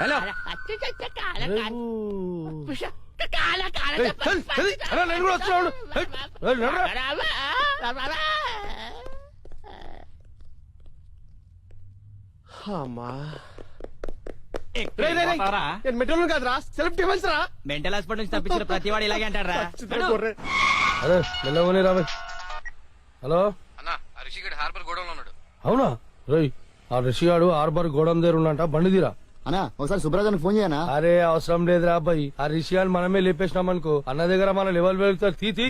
Hello. నేను కూడా. నేను కాదురా సెల్ఫ్ డిఫెన్స్ రా. మెంటల్ హాస్పిటల్ నుంచి తప్పించిన ప్రతి వాడు ఇలాగే అంటారా అదే హలో. అన్న రిషిగడ్ హార్బర్ గోడంలో ఉన్నాడు. అవునా? రేయ్ ఆ రిషిగాడు ఆర్బర్ గోడం దగ్గర ఉన్నంట బండి తీరా. అనా ఒకసారి సుబ్రాజానికి ఫోన్ చేయనా? అరే అవసరం లేదురా అబ్బాయి. ఆ రిషిగాని మనమే లేపేసినాం అనుకో అన్న దగ్గర మన లెవెల్ వెళ్తారు తీతి.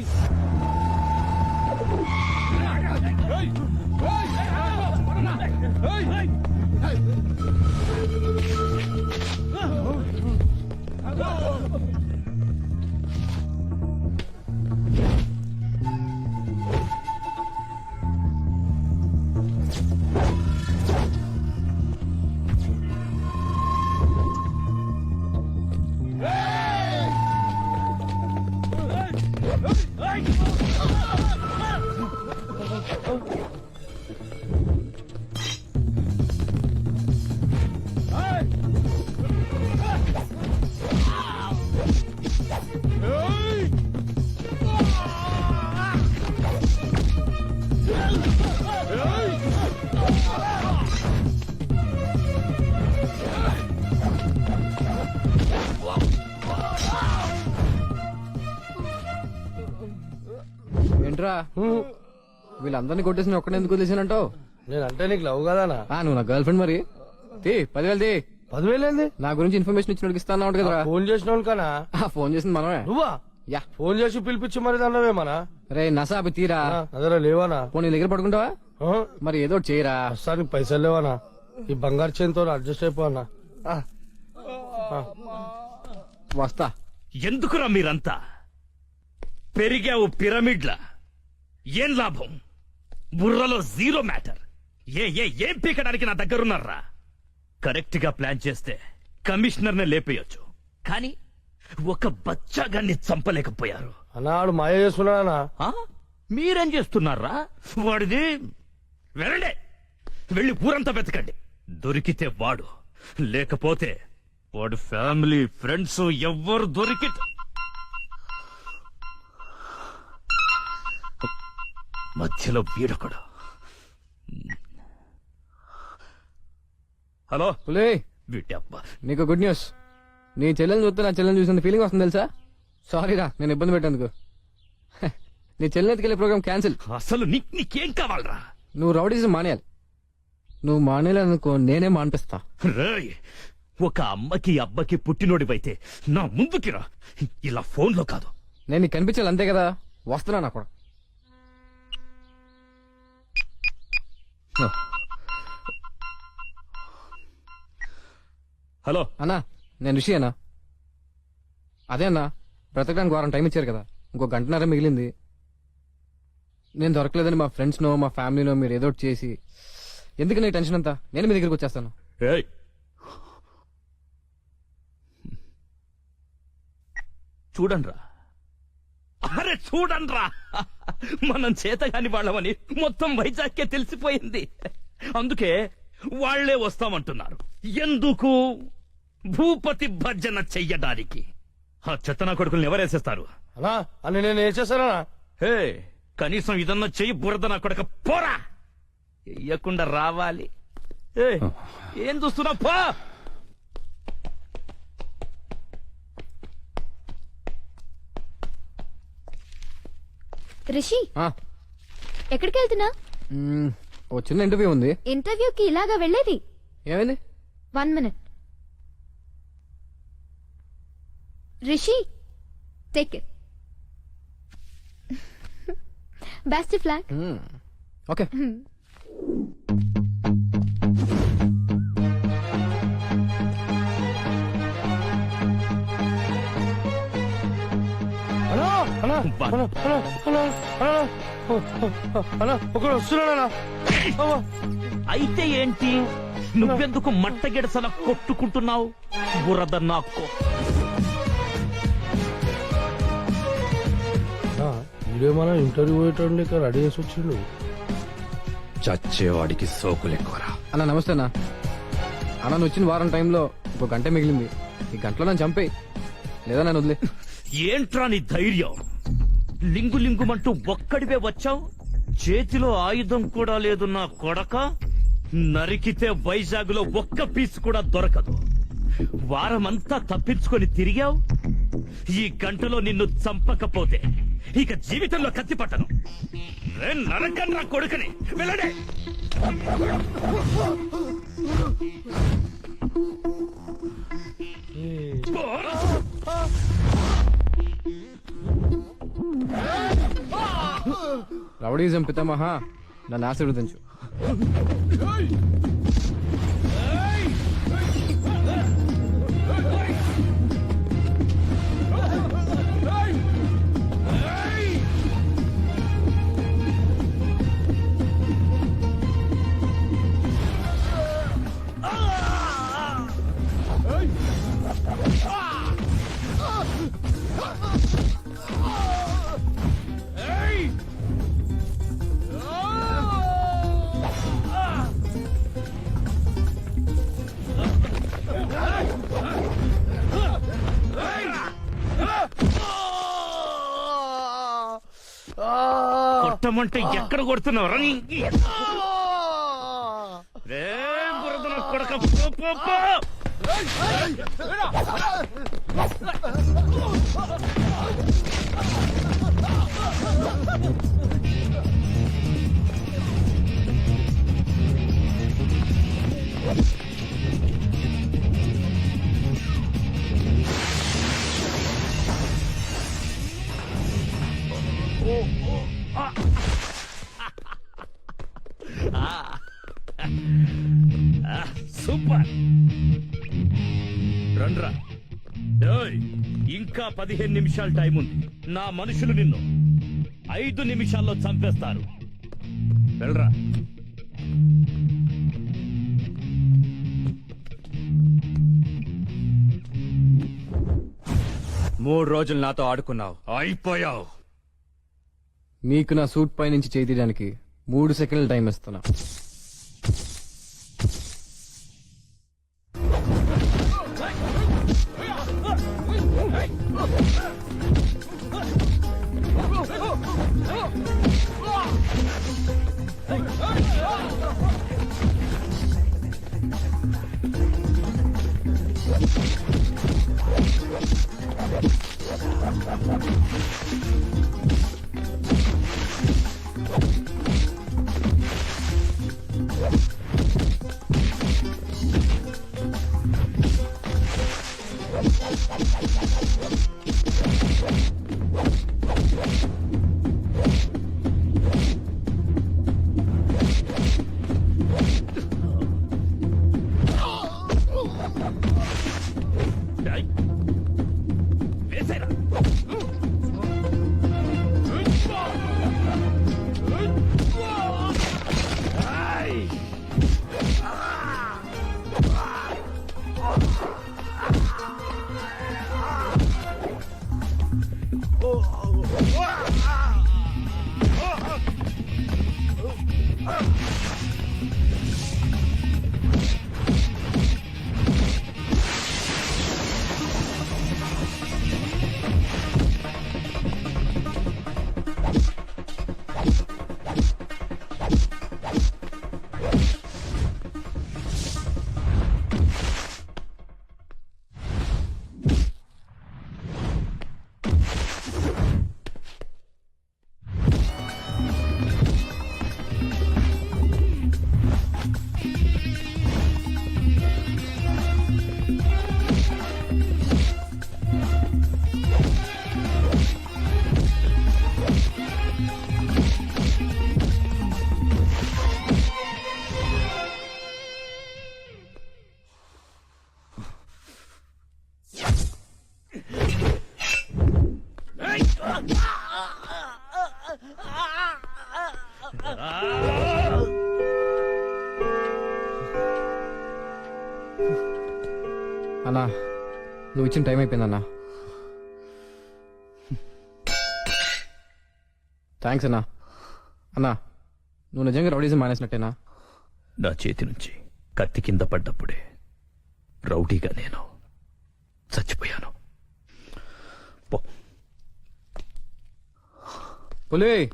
వీళ్ళందరినీ కొట్టేసి ఒక్కడే ఎందుకు వదిలేసానంటావు నేనంటే నీకు లవ్ కదానా? ఆ నువ్వు నా గర్ల్ ఫ్రెండ్ మరి. తీ పదివేలు తీ. పదివేలు ఏంది? నా గురించి ఇన్ఫర్మేషన్ ఇచ్చినోడికి ఇస్తాను కదరా. ఫోన్ చేసిన కనా? ఆ, ఫోన్ చేసింది మనమే. నువ్వా? యా. ఫోన్ చేసి పిలిపించి మరి దాన్నవేమనా రే నసా అవి తీరా అదరా లేవానా? పోనీ నీ దగ్గర పడుకుంటావా? మరి ఏదో చేయరా. ప్రస్తుతానికి పైసలు లేవానా? ఈ బంగారు చేతితో అడ్జస్ట్ అయిపోనా వస్తా. ఎందుకురా మీరంతా? పెరిగావు పిరమిడ్ల. ఏం లాభం? బుర్రలో జీరో మ్యాటర్. ఏ ఏ ఏం పీకడానికి నా దగ్గరున్నారా? కరెక్ట్గా ప్లాన్ చేస్తే కమిషనర్ నే లేపేయొచ్చు. కానీ ఒక బచ్చాగాన్ని చంపలేకపోయారు. అన్నాడు మాయ చేసుకున్నానా ఆ? మీరేం చేస్తున్నారా? వాడిది వెళ్ళండి. వెళ్ళి ఊరంతా వెతకండి. దొరికితే వాడు లేకపోతే వాడు ఫ్యామిలీ ఫ్రెండ్స్ ఎవ్వరు దొరికి మధ్యలో వీడొకడు. హలో? పులే. వీటబ్బా నీకు గుడ్ న్యూస్. నీ చెల్లెని చూస్తే నా చెల్లెని చూసిన ఫీలింగ్ వస్తుంది తెలుసా? సారీ రా నేను ఇబ్బంది పెట్టేందుకు. హ, నీ చెల్లెని ఎత్తుకెళ్ళే ప్రోగ్రామ్ క్యాన్సిల్ అసలు నీకు నీకేం కావాలరా? నువ్వు రౌడీజం మానేయాలి. నువ్వు మానేయాలనుకో నేనే మానిపిస్తా. రేయ్ ఒక అమ్మకి అబ్బకి పుట్టినోడివైతే నా ముందుకి రా. ఇలా ఫోన్లో కాదు. నేను నీకు కనిపించాలి అంతే కదా? వస్తున్నా నా కూడా. హలో. అన్నా నేను రిషి అన్నా. అదే అన్నా బ్రతకడానికి వారం టైం ఇచ్చారు కదా. ఇంకో గంటన్నర మిగిలింది. నేను దొరకలేదని మా ఫ్రెండ్స్నో మా ఫ్యామిలీనో మీరు ఏదో ఒకటి చేసి ఎందుకు నీ టెన్షన్ అంతా? నేను మీ దగ్గరికి వచ్చేస్తాను. ఏయ్. చూడండ్రా. అరే చూడండ్రా. మనం చేతగాని వాళ్ళమని మొత్తం వైజాగ్కే తెలిసిపోయింది. అందుకే వాళ్ళే వస్తామంటున్నారు. ఎందుకు? భూపతి భర్జన చెయ్యడానికి. ఆ చెత్తన కొడుకుల్ని ఎవరేసేస్తారు? అన్నా అని నేను హే కనీసం ఇదన్నా చెయ్యి బురద నా కొడక పోరా. ఎయ్యకుండా రావాలి. ఏం చూస్తున్నా పో! రిషి ఎక్కడికి వెళ్తున్నా? ఓ చిన్న ఇంటర్వ్యూ ఉంది. ఇంటర్వ్యూకి ఇలాగా వెళ్ళేది. ఏమైంది? One minute. Rishi take it best flag okay. అన్నా అన్నా అన్నా అన్నా అన్నా ఓ, ఓ, ఓ, అన్నా ఒకడు వస్తున్నాడన్నా. అవ్వ. అయితే ఏంటి? నువ్వెందుకు మట్టగిడసల కొట్టుకుంటున్నావు? బురద నాకు. వీడేమన్నా ఇంటర్వ్యూ పోయేటండి ఇక్కడ రెడీ చేసి వచ్చిండు. చచ్చేవాడికి సోకులు ఎక్కువరా. అన్న నమస్తే అన్న. అన్న నువ్వు వచ్చిన వారం టైంలో ఇంకో గంట మిగిలింది. ఈ గంటలో నన్ను చంపేయి. లేదా నన్ను వదిలే. ఏంట్రా నీ ధైర్యం? లింగు లింగుమంటూ ఒక్కడివే వచ్చావు? చేతిలో ఆయుధం కూడా లేదు నా కొడక. నరికితే వైజాగ్లో ఒక్క పీస్ కూడా దొరకదు. వారమంతా తప్పించుకొని తిరిగావు? ఈ గంటలో నిన్ను చంపకపోతే ఇక జీవితంలో కత్తి పట్టను. రే నరకన్రా కొడుకుని వెళ్ళడే! రౌడీజం పితామహ నన్ను ఆశీర్వదించు Ah! కొట్టమంటే ఎక్కడ కొడుతున్నావు? రే బురదన కొడక పో, పో, పో. రండ్రా. డేయ్, ఇంకా పదిహేను నిమిషాలు టైం ఉంది. నా మనుషులు నిన్ను ఐదు నిమిషాల్లో చంపేస్తారు. వెళ్ళరా. మూడు రోజులు నాతో ఆడుకున్నావు. అయిపోయావు. మీకు నా సూట్ పై నుంచి మూడు సెకండ్లు టైం ఇస్తున్నా. అన్నా నువ్వు ఇచ్చిన టైం అయిపోయిందన్నా. థ్యాంక్స్ అన్నా. అన్నా నువ్వు నిజంగా రౌడీజం మానేసినట్టేనా? నా చేతి నుంచి కత్తి కింద పడ్డప్పుడే రౌడీగా నేను చచ్చిపోయాను. పో. పులి!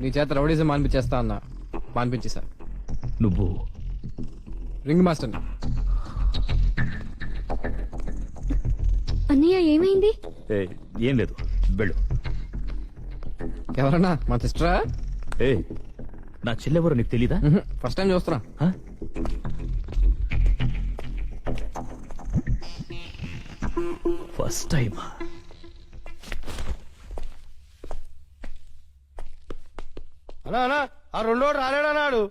నీ చేత రౌడీజం మానిపించేస్తా అన్న. మానిపించేసా. నువ్వు రింగ్ మాస్టర్. అన్నయ్య ఏమైంది? ఏ, ఏం లేదు. వెళ్ళు. ఎవరన్నా? మా సిస్టరా? ఏ నా చెల్లెవరో నీకు తెలీదా? ఫస్ట్ టైం చూస్తున్నా. ఆ? ఫస్ట్ టైం అన్నా అన్నా ఆ రెండోడు రాలేడన్నాడు.